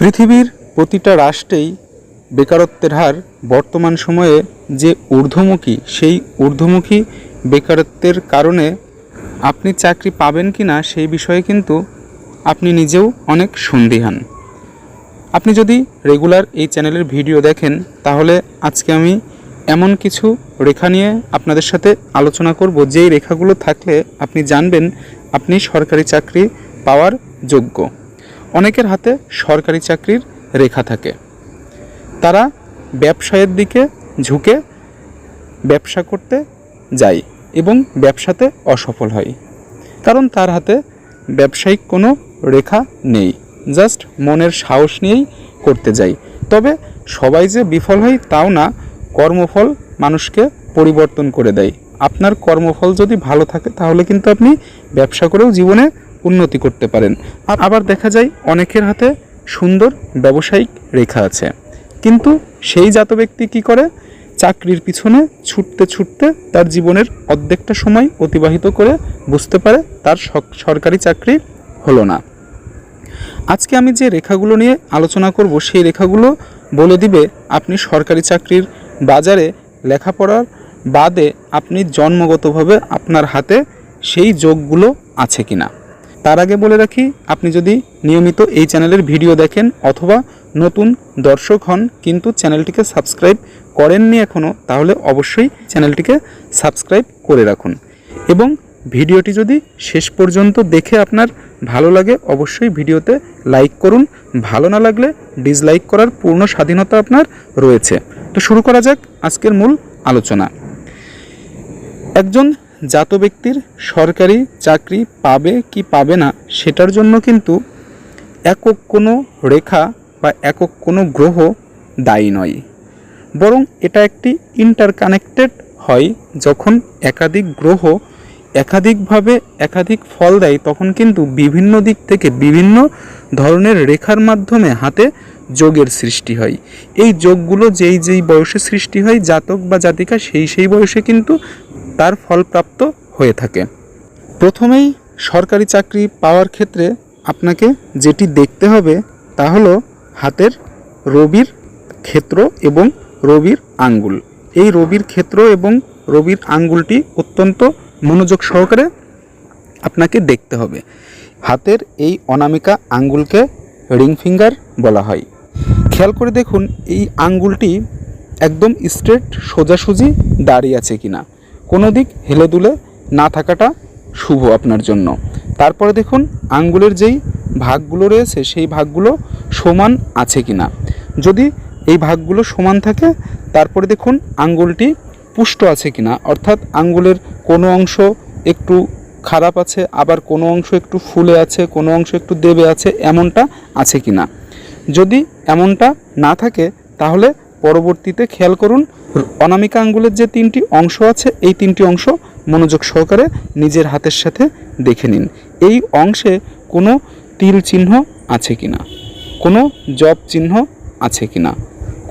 পৃথিবীর প্রতিটা রাষ্ট্রেই বেকারত্বের হার বর্তমান সময়ে যে ঊর্ধ্বমুখী, সেই ঊর্ধ্বমুখী বেকারত্বের কারণে আপনি চাকরি পাবেন কি না সেই বিষয়ে কিন্তু আপনি নিজেও অনেক সন্দিহান। আপনি যদি রেগুলার এই চ্যানেলের ভিডিও দেখেন, তাহলে আজকে আমি এমন কিছু রেখা নিয়ে আপনাদের সাথে আলোচনা করব, যেই রেখাগুলো থাকলে আপনি জানবেন আপনি সরকারি চাকরি পাওয়ার যোগ্য। অনেকের হাতে সরকারি চাকরির রেখা থাকে। তারা ব্যবসায়ের দিকে ঝুঁকে ব্যবসা করতে যায় এবং ব্যবসাতে অসফল হয়। কারণ তার হাতে ব্যবসায়িক কোনো রেখা নেই, জাস্ট মনের সাহস নিয়েই করতে যাই তবে সবাই যে বিফল হয় তাও না, কর্মফল মানুষকে পরিবর্তন করে দেয়। আপনার কর্মফল যদি ভালো থাকে তাহলে কিন্তু আপনি ব্যবসা করেও জীবনে উন্নতি করতে পারেন। আবার দেখা যায় অনেকের হাতে সুন্দর ব্যবসায়িক রেখা আছে। কিন্তু সেই জাত ব্যক্তি কি করে? চাকরির পিছনে ছুটতে ছুটতে তার জীবনের অর্ধেকটা সময় অতিবাহিত করে বুঝতে পারে তার সরকারি চাকরি হলো না। আজকে আমি যে রেখাগুলো নিয়ে আলোচনা করব, সেই রেখাগুলো বলে দিবে আপনি সরকারি চাকরির বাজারে লেখাপড়ার বাদে আপনি জন্মগতভাবে আপনার হাতে সেই যোগগুলো আছে কিনা। তার আগে বলে রাখি, আপনি যদি নিয়মিত এই চ্যানেলের ভিডিও দেখেন অথবা নতুন দর্শক হন কিন্তু চ্যানেলটিকে সাবস্ক্রাইব করেননি এখনও তাহলে অবশ্যই চ্যানেলটিকে সাবস্ক্রাইব করে রাখুন। এবং ভিডিওটি যদি শেষ পর্যন্ত দেখে আপনার ভালো লাগে, অবশ্যই ভিডিওতে লাইক করুন। ভালো না লাগলে ডিসলাইক করার পূর্ণ স্বাধীনতা আপনার রয়েছে। তো শুরু করা যাক আজকের মূল আলোচনা। একজন জাত ব্যক্তির সরকারি চাকরি পাবে কি পাবে না সেটার জন্য কিন্তু একক কোনো রেখা বা একক কোনো গ্রহ দায়ী নয়। বরং এটা একটি ইন্টারকানেক্টেড হয়। যখন একাধিক গ্রহ একাধিকভাবে একাধিক ফল দেয়, তখন কিন্তু বিভিন্ন দিক থেকে বিভিন্ন ধরনের রেখার মাধ্যমে হাতে যোগের সৃষ্টি হয়। এই যোগগুলো যেই যেই বয়সে সৃষ্টি হয়, জাতক বা জাতিকা সেই সেই বয়সে কিন্তু তার ফলপ্রাপ্ত হয়ে থাকে। প্রথমেই সরকারি চাকরি পাওয়ার ক্ষেত্রে আপনাকে যেটি দেখতে হবে তা হলো হাতের রবির ক্ষেত্র এবং রবির আঙ্গুল। এই রবির ক্ষেত্র এবং রবির আঙ্গুলটি অত্যন্ত মনোযোগ সহকারে আপনাকে দেখতে হবে। হাতের এই অনামিকা আঙ্গুলকে রিং ফিঙ্গার বলা হয়। খেয়াল করে দেখুন, এই আঙ্গুলটি একদম স্ট্রেট সোজাসুজি দাঁড়িয়ে আছে কিনা। কোনো দিক হেলে দুলে না থাকাটা শুভ আপনার জন্য। তারপরে দেখুন, আঙ্গুলের যেই ভাগগুলো রয়েছে, সেই ভাগগুলো সমান আছে কি না যদি এই ভাগগুলো সমান থাকে, তারপরে দেখুন, আঙ্গুলটি পুষ্ট আছে কিনা। অর্থাৎ আঙ্গুলের কোনো অংশ একটু খারাপ আছে, আবার কোনো অংশ একটু ফুলে আছে, কোনো অংশ একটু দেবে আছে, এমনটা আছে কিনা। যদি এমনটা না থাকে, তাহলে পরবর্তীতে খেয়াল করুন, অনামিকা আঙ্গুলের যে তিনটি অংশ আছে, এই তিনটি অংশ মনোযোগ সহকারে নিজের হাতের সাথে দেখে নিন। এই অংশে কোনো তিল চিহ্ন আছে কিনা কোনো জব চিহ্ন আছে কিনা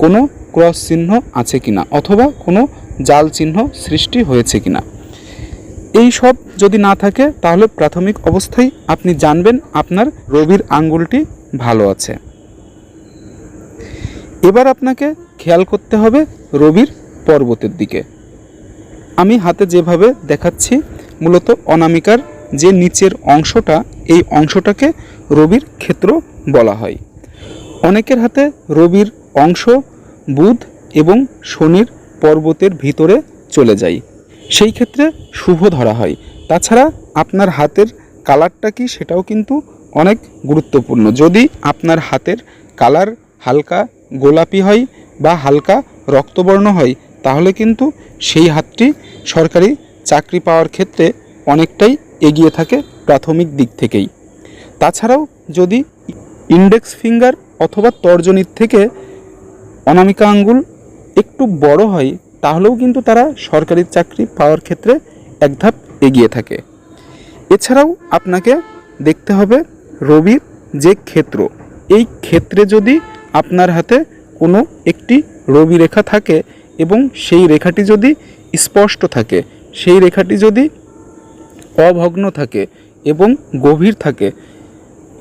কোনো ক্রস চিহ্ন আছে কিনা অথবা কোনো জাল চিহ্ন সৃষ্টি হয়েছে কিনা এই সব যদি না থাকে, তাহলে প্রাথমিক অবস্থায় আপনি জানবেন আপনার রবির আঙ্গুলটি ভালো আছে। এবার আপনাকে খেয়াল করতে হবে রবির পর্বতের দিকে। আমি হাতে যেভাবে দেখাচ্ছি, মূলত অনামিকার যে নিচের অংশটা, এই অংশটাকে রবির ক্ষেত্র বলা হয়। অনেকের হাতে রবির অংশ, বুধ এবং শনির পর্বতের ভিতরে চলে যায়। সেই ক্ষেত্রে শুভ ধরা হয়। তাছাড়া আপনার হাতের কালারটা কি সেটাও কিন্তু অনেক গুরুত্বপূর্ণ। যদি আপনার হাতের কালার হালকা গোলাপি হয় বা হালকা রক্তবর্ণ হয়, তাহলে কিন্তু সেই হাতটি সরকারি চাকরি পাওয়ার ক্ষেত্রে অনেকটাই এগিয়ে থাকে প্রাথমিক দিক থেকেই। তাছাড়াও যদি ইন্ডেক্স ফিঙ্গার অথবা তর্জনীর থেকে অনামিকা আঙ্গুল একটু বড় হয়, তাহলেও কিন্তু তারা সরকারি চাকরি পাওয়ার ক্ষেত্রে এক ধাপ এগিয়ে থাকে। এছাড়াও আপনাকে দেখতে হবে রবির যে ক্ষেত্র, এই ক্ষেত্রে যদি আপনার হাতে কোনো একটি রবি রেখা থাকে এবং সেই রেখাটি যদি স্পষ্ট থাকে, সেই রেখাটি যদি অভগ্ন থাকে এবং গভীর থাকে,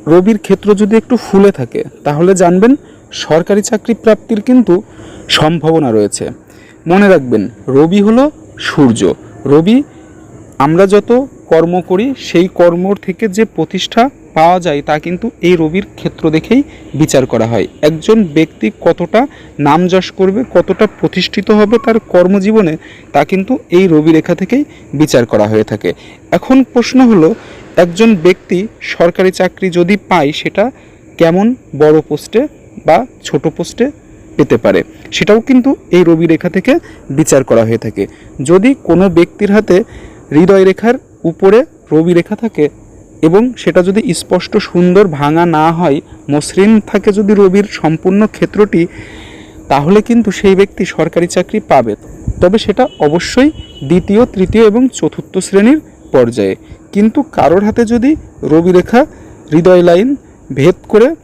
রবির ক্ষেত্র যদি একটু ফুলে থাকে, তাহলে জানবেন সরকারি চাকরি প্রাপ্তির কিন্তু সম্ভাবনা রয়েছে। মনে রাখবেন, রবি হলো সূর্য। রবি আমরা যত কর্ম করি, সেই কর্মর থেকে যে প্রতিষ্ঠা পাওয়া যায় তা কিন্তু এই রবির ক্ষেত্র দেখেই বিচার করা হয়। একজন ব্যক্তি কতটা নাম যশ করবে, কতটা প্রতিষ্ঠিত হবে তার কর্মজীবনে তা কিন্তু এই রবি রেখা থেকেই বিচার করা হয়ে থাকে। এখন প্রশ্ন হলো, একজন ব্যক্তি সরকারি চাকরি যদি পায় সেটা কেমন বড় পোস্টে বা ছোট পোস্টে পেতে পারে? সেটাও কিন্তু এই রবি রেখা থেকে বিচার করা হয়ে থাকে। যদি কোনো ব্যক্তির হাতে হৃদয় রেখার উপরে রবি রেখা থাকে এবং সেটা যদি স্পষ্ট সুন্দর ভাঙা না হয়, মসৃণ থাকে যদি রবির সম্পূর্ণ ক্ষেত্রটি, তাহলে কিন্তু সেই ব্যক্তি সরকারি চাকরি পাবে। তবে সেটা অবশ্যই দ্বিতীয়, তৃতীয় এবং চতুর্থ শ্রেণির পর্যায়ে। কিন্তু কারোর হাতে যদি রবি রেখা হৃদয় লাইন, ভেদ করে,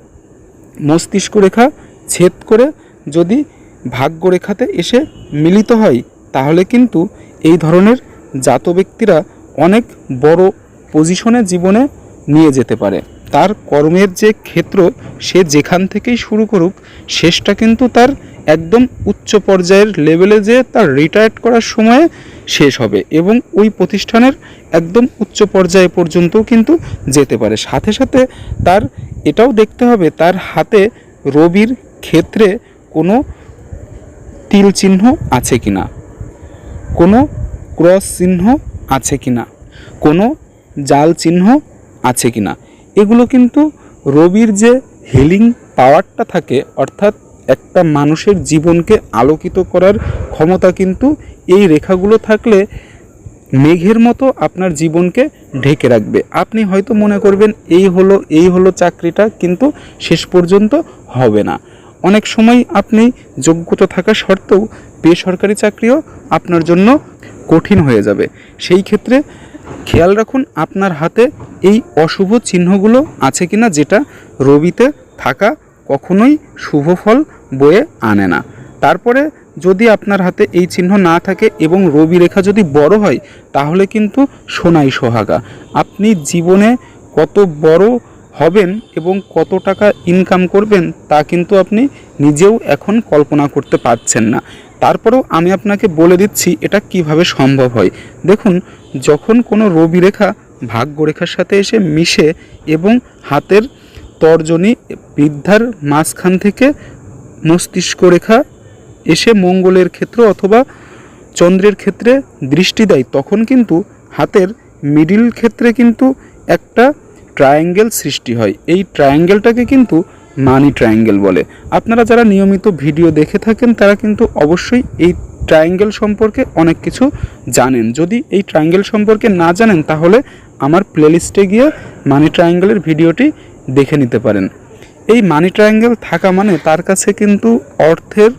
মস্তিষ্ক রেখা, ছেদ করে যদি ভাগ্য রেখাতে এসে মিলিত হয়, তাহলে কিন্তু এই ধরনের জাত ব্যক্তিরা অনেক বড় পজিশনে জীবনে নিয়ে যেতে পারে। তার কর্মের যে ক্ষেত্র, সে যেখান থেকেই শুরু করুক, শেষটা কিন্তু তার একদম উচ্চ পর্যায়ের লেভেলে যে তার রিটায়ার্ড করার সময়ে শেষ হবে এবং ওই প্রতিষ্ঠানের একদম উচ্চ পর্যায়ে পর্যন্তও কিন্তু যেতে পারে। সাথে সাথে তার, এটাও দেখতে হবে, তার হাতে রবির ক্ষেত্রে কোনো তিল চিহ্ন আছে কিনা? কোনো ক্রস চিহ্ন আছে কিনা? কোনো জাল চিহ্ন আছে কিনা এগুলো কিন্তু রবির যে হিলিং পাওয়ারটা থাকে, অর্থাৎ একটা মানুষের জীবনকে আলোকিত করার ক্ষমতা কিন্তু এই রেখাগুলো থাকলে মেঘের মতো আপনার জীবনকে ঢেকে রাখবে। আপনি হয়তো মনে করবেন, এই হলো এই হলো চাকরিটা, কিন্তু শেষ পর্যন্ত হবে না। অনেক সময় আপনি যোগ্যতা থাকা সত্ত্বেও বেসরকারি চাকরিও আপনার জন্য কঠিন হয়ে যাবে। সেই ক্ষেত্রে খেয়াল রাখুন আপনার হাতে এই অশুভ চিহ্নগুলো আছে কিনা যেটা রবিতে থাকা কখনোই শুভ ফল বয়ে আনে না। তারপরে যদি আপনার হাতে এই চিহ্ন না থাকে এবং রবি রেখা যদি বড় হয়, তাহলে কিন্তু সোনাই সোহাগা। আপনি জীবনে কত বড় হবেন এবং কত টাকা ইনকাম করবেন, তা কিন্তু আপনি নিজেও এখন কল্পনা করতে পারছেন না। তারপরেও আমি আপনাকে বলে দিচ্ছি এটা কীভাবে সম্ভব হয়। দেখুন, যখন কোনো রবি রেখা ভাগ্যরেখার সাথে এসে মিশে এবং হাতের তর্জনী বৃদ্ধার মাঝখান থেকে মস্তিষ্ক রেখা এসে মঙ্গলের ক্ষেত্র অথবা চন্দ্রের ক্ষেত্রে দৃষ্টি দেয়, তখন কিন্তু হাতের মিডিল ক্ষেত্রে কিন্তু একটা ট্রায়াঙ্গেল সৃষ্টি হয়। এই ট্রায়াঙ্গেলটাকে কিন্তু মানি ট্রায়াঙ্গেল বলে। আপনারা যারা নিয়মিত ভিডিও দেখে থাকেন, তারা কিন্তু অবশ্যই এই ট্রায়াঙ্গেল সম্পর্কে অনেক কিছু জানেন। যদি এই ট্রায়াঙ্গেল সম্পর্কে না জানেন, তাহলে আমার প্লেলিস্টে গিয়ে মানি ট্রায়াঙ্গেলের ভিডিওটি দেখে নিতে পারেন। এই মানি ট্রায়াঙ্গেল থাকা মানে তার কাছে কিন্তু অর্থের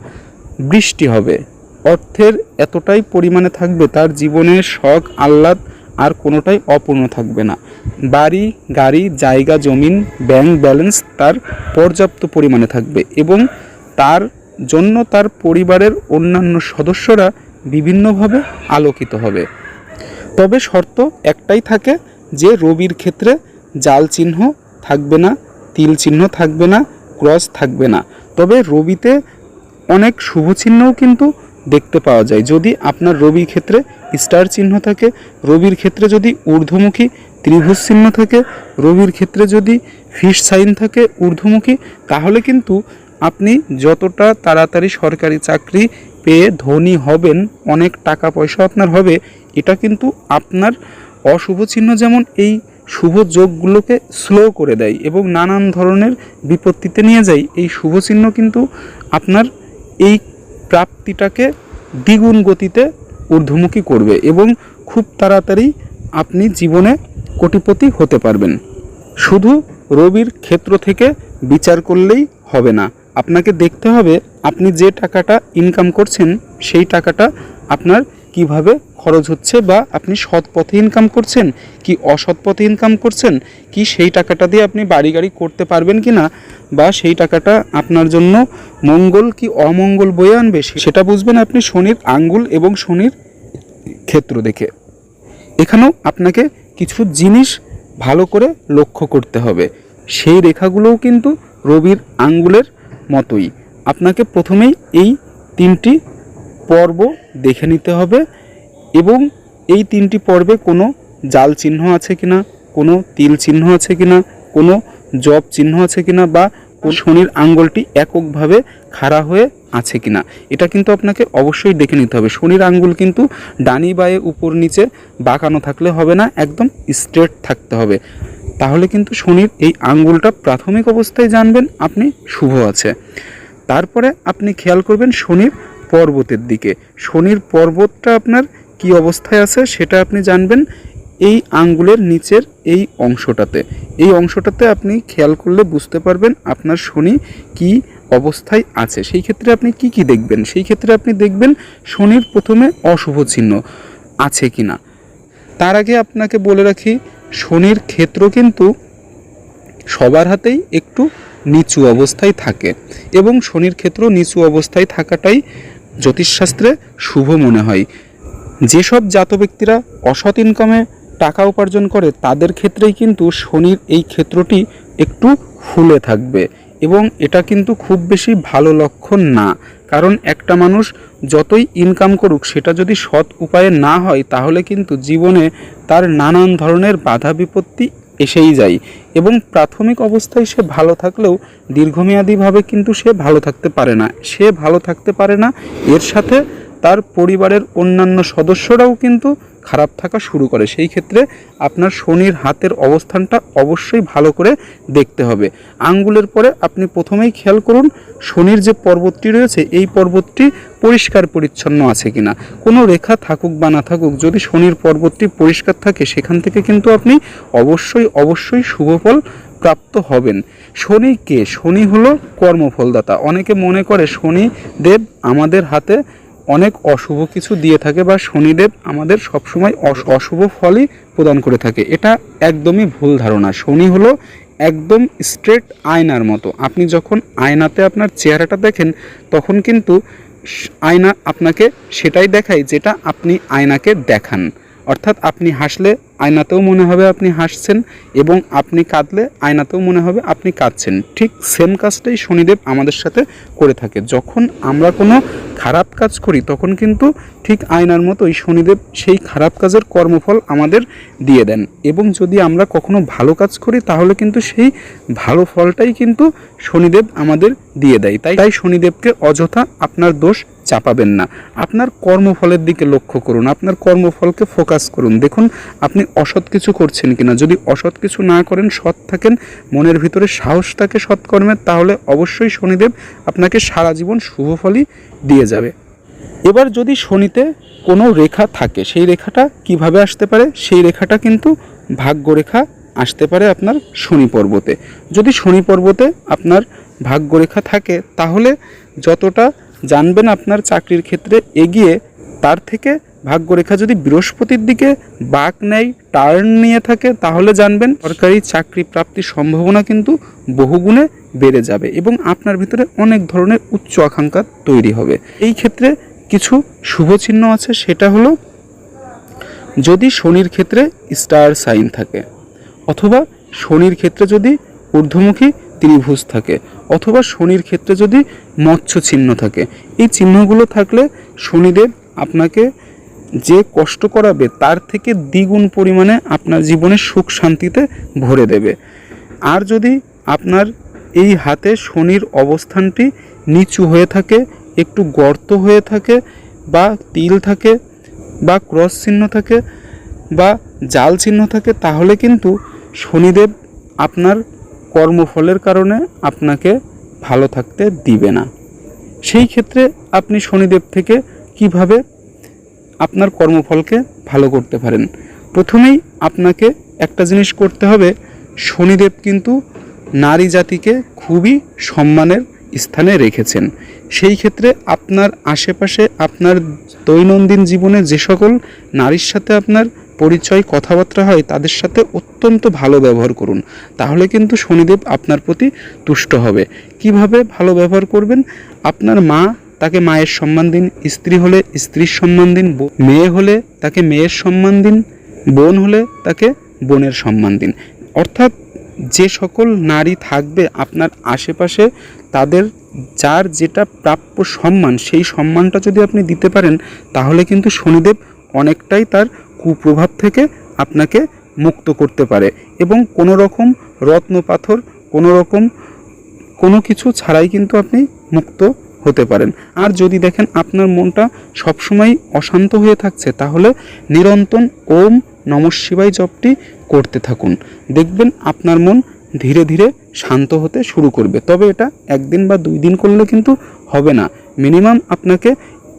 বৃষ্টি হবে। অর্থের এতটাই পরিমাণে থাকবে, তার জীবনের শখ, আহ্লাদ আর কোনোটাই অপূর্ণ থাকবে না। বাড়ি, গাড়ি, জায়গা, জমিন ব্যাংক ব্যালেন্স তার পর্যাপ্ত পরিমাণে থাকবে এবং তার জন্য তার পরিবারের অন্যান্য সদস্যরা বিভিন্নভাবে আলোকিত হবে। তবে শর্ত একটাই থাকে যে রবির ক্ষেত্রে জাল চিহ্ন থাকবে না, তিল চিহ্ন থাকবে না, ক্রস থাকবে না। তবে রবিতে অনেক শুভ চিহ্নও কিন্তু দেখতে পাওয়া যায়। যদি আপনার রবির ক্ষেত্রে স্টার চিহ্ন থাকে, রবির ক্ষেত্রে যদি ঊর্ধ্বমুখী ত্রিভুজ চিহ্ন থাকে রবির ক্ষেত্রে যদি ফিশ সাইন থাকে ঊর্ধ্বমুখী, তাহলে কিন্তু আপনি যতটা তাড়াতাড়ি সরকারি চাকরি পেয়ে ধনী হবেন, অনেক টাকা পয়সা আপনার হবে, এটা কিন্তু আপনার অশুভ চিহ্ন যেমন এই শুভ যোগগুলোকে স্লো করে দেয় এবং নানান ধরনের বিপত্তিতে নিয়ে যায়। এই শুভ চিহ্ন কিন্তু আপনার এই প্রাপ্তিটাকে দ্বিগুণ গতিতে ঊর্ধ্বমুখী করবে এবং খুব তাড়াতাড়ি আপনি জীবনে কোটিপতি হতে পারবেন। শুধু রবির ক্ষেত্র থেকে বিচার করলেই হবে না। আপনাকে দেখতে হবে আপনি যে টাকাটা ইনকাম করছেন, সেই টাকাটা আপনার কীভাবে খরচ হচ্ছে বা আপনি সৎ পথে ইনকাম করছেন, কি অসৎ পথে ইনকাম করছেন, কি সেই টাকাটা দিয়ে আপনি বাড়ি গাড়ি করতে পারবেন কি না, বা সেই টাকাটা আপনার জন্য মঙ্গল কি অমঙ্গল বয়ে আনবে সেটা বুঝবেন আপনি শনির আঙ্গুল এবং শনির ক্ষেত্র দেখে। এখানেও আপনাকে কিছু জিনিস ভালো করে লক্ষ্য করতে হবে। সেই রেখাগুলোও কিন্তু রবির আঙ্গুলের মতোই। আপনাকে প্রথমেই এই তিনটি পর্ব দেখে নিতে হবে এবং এই তিনটি পর্বে কোনো জাল চিহ্ন আছে কিনা, কোনো তিল চিহ্ন আছে কিনা, কোনো জব চিহ্ন আছে কিনা বা কোন শনির আঙ্গুলটি এককভাবে খাড়া হয়ে আছে কিনা। এটা কিন্তু আপনাকে অবশ্যই দেখে নিতে হবে। শনির আঙ্গুল কিন্তু ডানি বায়ে উপর নিচে বাঁকানো থাকলে হবে না, একদম স্ট্রেট থাকতে হবে। তাহলে কিন্তু শনির এই আঙ্গুলটা প্রাথমিক অবস্থায় জানবেন আপনি শুভ আছে। তারপরে আপনি খেয়াল করবেন শনির পর্বতের দিকে। শনির পর্বতটা আপনার কি অবস্থায় আছে সেটা আপনি জানবেন এই আঙ্গুলের নিচের এই অংশটাতে। এই অংশটাতে আপনি খেয়াল করলে বুঝতে পারবেন আপনার শনি কি অবস্থায় আছে। সেই ক্ষেত্রে আপনি কি কি দেখবেন? সেই ক্ষেত্রে আপনি দেখবেন শনির প্রথমে অশুভ চিহ্ন আছে কি না তার আগে আপনাকে বলে রাখি, শনির ক্ষেত্র কিন্তু সবার হাতেই একটু নিচু অবস্থায় থাকে এবং শনির ক্ষেত্র নিচু অবস্থায় থাকাটাই জ্যোতিষশাস্ত্রে শুভ মনে হয়। যেসব জাত ব্যক্তিরা অসৎ ইনকামে টাকা উপার্জন করে, তাদের ক্ষেত্রেই কিন্তু শনির এই ক্ষেত্রটি একটু ফুলে থাকবে। এবং এটা কিন্তু খুব বেশি ভালো লক্ষণ না। কারণ একটা মানুষ যতই ইনকাম করুক, সেটা যদি সৎ উপায়ে না হয়, তাহলে কিন্তু জীবনে তার নানান ধরনের বাধা বিপত্তি এসেই যায় এবং প্রাথমিক অবস্থায় সে ভালো থাকলেও দীর্ঘমেয়াদীভাবে কিন্তু সে ভালো থাকতে পারে না। সে ভালো থাকতে পারে না, এর সাথে তার পরিবারের অন্যান্য সদস্যরাও কিন্তু খারাপ থাকা শুরু করে। সেই ক্ষেত্রে আপনার শনির হাতের অবস্থানটা অবশ্যই ভালো করে দেখতে হবে। আঙ্গুলের পরে আপনি প্রথমেই খেয়াল করুন, শনির যে পর্বতটি রয়েছে, এই পর্বতটি পরিষ্কার পরিচ্ছন্ন আছে কিনা। কোনো রেখা থাকুক বা না থাকুক, যদি শনির পর্বতটি পরিষ্কার থাকে, সেখান থেকে কিন্তু আপনি অবশ্যই অবশ্যই শুভফল প্রাপ্ত হবেন। শনি কে? শনি হলো কর্মফলদাতা। অনেকে মনে করে, শনি দেব, আমাদের হাতে অনেক অশুভ কিছু দিয়ে থাকে বা শনিদেব আমাদের সবসময় অশ- অশুভ ফলই প্রদান করে থাকে। এটা একদমই ভুল ধারণা। শনি হলো একদম স্ট্রেট আয়নার মতো। আপনি যখন আয়নাতে আপনার চেহারাটা দেখেন, তখন কিন্তু আয়না আপনাকে সেটাই দেখায় যেটা আপনি আয়নাকে দেখান। অর্থাৎ আপনি হাসলে আয়নাতেও মনে হবে আপনি হাসছেন এবং আপনি কাঁদলে আয়নাতেও মনে হবে আপনি কাঁদছেন। ঠিক সেম কাজটাই শনিদেব আমাদের সাথে করে থাকে। যখন আমরা কোনো খারাপ কাজ করি, তখন কিন্তু ঠিক আয়নার মতোই শনিদেব সেই খারাপ কাজের কর্মফল আমাদের দিয়ে দেন। এবং যদি আমরা কখনো ভালো কাজ করি, তাহলে কিন্তু সেই ভালো ফলটাই কিন্তু শনিদেব আমাদের দিয়ে দেয়। তাই তাই শনিদেবকে অযথা আপনার দোষ চাপাবেন না। আপনার কর্মফলের দিকে লক্ষ্য করুন। আপনার কর্মফলকে ফোকাস করুন। দেখুন, আপনি অসৎ কিছু করছেন কিনা? যদি অসৎ কিছু না করেন, সৎ থাকেন, মনের ভিতরে সাহস থাকে সৎকর্মের তাহলে অবশ্যই শনিদেব আপনাকে সারা জীবন শুভ ফলই দিয়ে যাবে। এবার যদি শনিতে কোনো রেখা থাকে, সেই রেখাটা কীভাবে আসতে পারে? সেই রেখাটা কিন্তু ভাগ্যরেখা আসতে পারে আপনার শনি পর্বতে। যদি শনি পর্বতে আপনার ভাগ্যরেখা থাকে, তাহলে যতটা জানবেন আপনার চাকরির ক্ষেত্রে এগিয়ে, তার থেকে ভাগ্যরেখা যদি বৃহস্পতির দিকে বাঁক নেয় টার্ন নিয়ে থাকে, তাহলে জানবেন সরকারি চাকরি প্রাপ্তির সম্ভাবনা কিন্তু বহুগুণে বেড়ে যাবে এবং আপনার ভিতরে অনেক ধরনের উচ্চ আকাঙ্ক্ষা তৈরি হবে। এই ক্ষেত্রে কিছু শুভ চিহ্ন আছে, সেটা হলো যদি শনির ক্ষেত্রে স্টার সাইন থাকে, অথবা শনির ক্ষেত্রে যদি ঊর্ধ্বমুখী ত্রিভুজ থাকে, অথবা শনির ক্ষেত্রে যদি মৎস্য চিহ্ন থাকে, এই চিহ্নগুলো থাকলে শনিদেব আপনাকে যে কষ্ট করাবে তার থেকে দ্বিগুণ পরিমাণে আপনার জীবনে সুখ শান্তিতে ভরে দেবে। আর যদি আপনার এই হাতে শনির অবস্থানটি নিচু হয়ে থাকে, একটু গর্ত হয়ে থাকে বা তিল থাকে বা ক্রস চিহ্ন থাকে বা জাল চিহ্ন থাকে, তাহলে কিন্তু শনিদেব আপনার কর্মফলের কারণে আপনাকে ভালো থাকতে দিবে না। সেই ক্ষেত্রে আপনি শনিদেব থেকে কীভাবে আপনার কর্মফলকে ভালো করতে পারেন। প্রথমেই আপনাকে একটা জিনিস করতে হবে, শনিদেব কিন্তু নারী জাতিকে খুবই সম্মানের স্থানে রেখেছেন। সেই ক্ষেত্রে আপনার আশেপাশে আপনার দৈনন্দিন জীবনে যে সকল নারীর সাথে আপনার পরিচয়, কথাবার্তা হয়, তাদের সাথে অত্যন্ত ভালো ব্যবহার করুন। তাহলে কিন্তু শনিদেব আপনার প্রতি তুষ্ট হবে। কীভাবে ভালো ব্যবহার করবেন? আপনার মা তাকে মায়ের সম্মান দিন, স্ত্রী হলে স্ত্রীর সম্মান দিন মেয়ে হলে তাকে মেয়ের সম্মান দিন, বোন হলে তাকে বোনের সম্মান দিন। অর্থাৎ যে সকল নারী থাকবে আপনার আশেপাশে, তাদের যার যেটা প্রাপ্য সম্মান, সেই সম্মানটা যদি আপনি দিতে পারেন, তাহলে কিন্তু শনিদেব অনেকটাই তার কুপ্রভাব থেকে আপনাকে মুক্ত করতে পারে এবং কোনো রকম রত্ন পাথর কোনো রকম কোনো কিছু ছাড়াই কিন্তু আপনি মুক্ত হতে পারেন। আর যদি দেখেন আপনার মনটা সবসময় অশান্ত হয়ে থাকছে, তাহলে নিরন্তন ওম নম শিবায় জপটি করতে থাকুন। দেখবেন আপনার মন ধীরে ধীরে শান্ত হতে শুরু করবে। তবে এটা একদিন বা দুই দিন করলে কিন্তু হবে না। মিনিমাম আপনাকে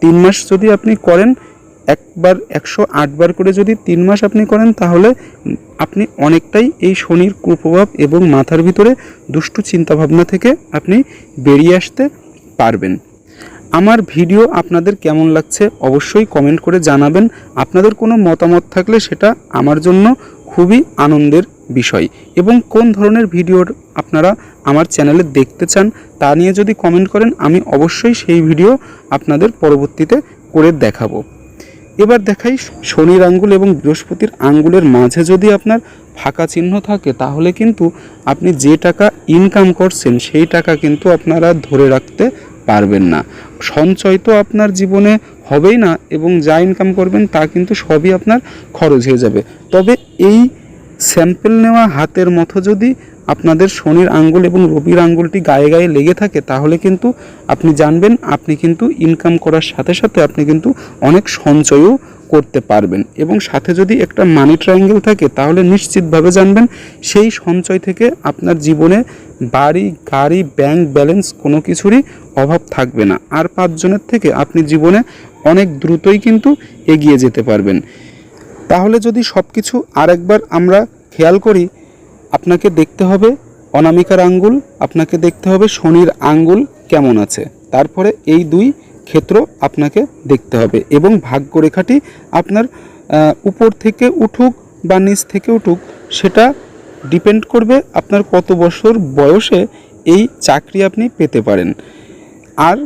তিন মাস যদি আপনি করেন, একবার একশো আটবার করে যদি তিন মাস আপনি করেন, তাহলে আপনি অনেকটাই এই শনির কুপ্রভাব এবং মাথার ভিতরে দুষ্টু চিন্তাভাবনা থেকে আপনি বেরিয়ে আসতে পারবেন। আমার ভিডিও আপনাদের কেমন লাগছে অবশ্যই কমেন্ট করে জানাবেন। আপনাদের কোনো মতামত থাকলে সেটা আমার জন্য খুবই আনন্দের বিষয়। এবং কোন ধরনের ভিডিও আপনারা আমার চ্যানেলে দেখতে চান তা নিয়ে যদি কমেন্ট করেন, আমি অবশ্যই সেই ভিডিও আপনাদের পরবর্তীতে করে দেখাবো। এবার দেখাই শনির আঙ্গুল এবং বৃহস্পতির আঙ্গুলের মাঝে যদি আপনার ফাঁকা চিহ্ন থাকে, তাহলে কিন্তু আপনি যে টাকা ইনকাম করছেন, সেই টাকা কিন্তু আপনারা ধরে রাখতে পারবেন না। সঞ্চয় তো আপনার জীবনে হবেই না এবং যা ইনকাম করবেন, তা কিন্তু সবই আপনার খরচ হয়ে যাবে। তবে এই স্যাম্পল নেওয়া হাতের মতো যদি আপনাদের শনির আঙ্গুল এবং রবির আঙ্গুলটি গায়ে গায়ে লেগে থাকে, তাহলে কিন্তু আপনি জানবেন, আপনি কিন্তু ইনকাম করার সাথে সাথে আপনি কিন্তু অনেক সঞ্চয়ও করতে পারবেন। এবং সাথে যদি একটা মানি ট্রায়াঙ্গেল থাকে, তাহলে নিশ্চিতভাবে জানবেন সেই সঞ্চয় থেকে আপনার জীবনে বাড়ি, গাড়ি ব্যাংক ব্যালেন্স কোনো কিছুরই অভাব থাকবে না। আর পাঁচজনের থেকে আপনি জীবনে অনেক দ্রুতই কিন্তু এগিয়ে যেতে পারবেন। তাহলে যদি সব কিছু আরেকবার আমরা খেয়াল করি, আপনাকে দেখতে হবে অনামিকার আঙ্গুল, আপনাকে দেখতে হবে শনির আঙ্গুল কেমন আছে। তারপরে এই দুই ক্ষেত্র আপনাকে দেখতে হবে এবং ভাগ্যরেখাটি আপনার উপর থেকে উঠুক বা নিচ থেকে উঠুক, সেটা ডিপেন্ড করবে আপনার কত বছর বয়সে এই চাকরি আপনি পেতে পারেন। আর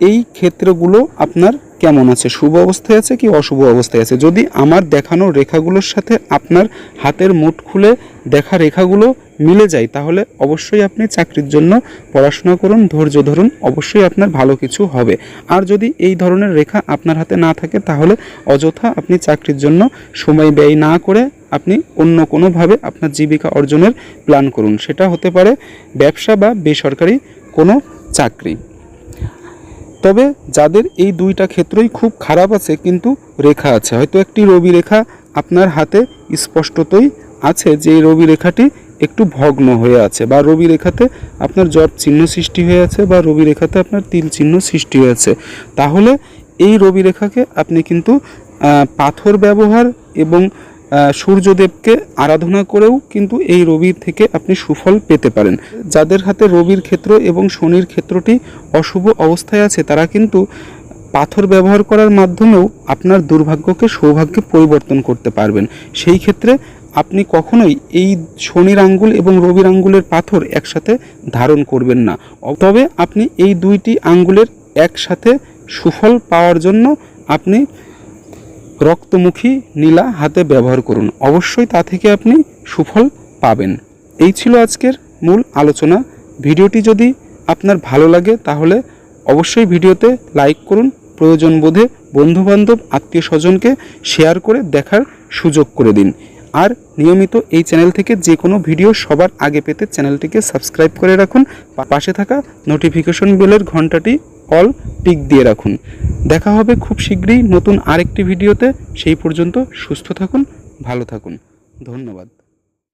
এই ক্ষেত্রগুলো আপনার কেমন আছে? শুভ অবস্থায় আছে কি অশুভ অবস্থায় আছে? যদি আমার দেখানো রেখাগুলোর সাথে আপনার হাতের মুঠ খুলে দেখা রেখাগুলো মিলে যায়, তাহলে অবশ্যই আপনি চাকরির জন্য পড়াশোনা করুন, ধৈর্য ধরুন, অবশ্যই আপনার ভালো কিছু হবে। আর যদি এই ধরনের রেখা আপনার হাতে না থাকে, তাহলে অযথা আপনি চাকরির জন্য সময় ব্যয় না করে আপনি অন্য কোনোভাবে আপনার জীবিকা অর্জনের প্ল্যান করুন। সেটা হতে পারে ব্যবসা বা বেসরকারি কোনো চাকরি। তবে যাদের এই দুইটা ক্ষেত্রই খুব খারাপ আছে, কিন্তু রেখা আছে। হয়তো একটি রবি রেখা আপনার হাতে স্পষ্টতই আছে যে রবি রেখাটি একটু ভগ্ন হয়ে আছে বা রবি রেখাতে আপনার জট চিহ্ন সৃষ্টি হয়ে আছে বা রবি রেখাতে আপনার তিল চিহ্ন সৃষ্টি হয়েছে তাহলে এই রবি রেখাকে আপনি কিন্তু পাথর ব্যবহার এবং সূর্যদেবকে আরাধনা করেও কিন্তু এই রবির থেকে আপনি সুফল পেতে পারেন। যাদের হাতে রবির ক্ষেত্র এবং শনির ক্ষেত্রটি অশুভ অবস্থায় আছে, তারা কিন্তু পাথর ব্যবহার করার মাধ্যমেও আপনার দুর্ভাগ্যকে সৌভাগ্যে পরিবর্তন করতে পারবেন। সেই ক্ষেত্রে আপনি কখনোই এই শনির আঙ্গুল এবং রবির আঙ্গুলের পাথর একসাথে ধারণ করবেন না। তবে আপনি এই দুইটি আঙ্গুলের একসাথে সুফল পাওয়ার জন্য আপনি রক্তমুখী নীলা হাতে ব্যবহার করুন। অবশ্যই তা থেকে আপনি সুফল পাবেন। এই ছিল আজকের মূল আলোচনা। ভিডিওটি যদি আপনার ভালো লাগে, তাহলে অবশ্যই ভিডিওতে লাইক করুন। প্রয়োজন বোধে বন্ধুবান্ধব, আত্মীয় স্বজনকে শেয়ার করে দেখার সুযোগ করে দিন। আর নিয়মিত এই চ্যানেল থেকে যে কোনো ভিডিও সবার আগে পেতে চ্যানেলটিকে সাবস্ক্রাইব করে রাখুন। পাশে থাকা নোটিফিকেশন বেলের ঘন্টাটি অল টিক দিয়ে রাখুন। দেখা হবে খুব শীঘ্রই নতুন আরেকটি ভিডিওতে। সেই পর্যন্ত সুস্থ থাকুন, ভালো থাকুন। ধন্যবাদ।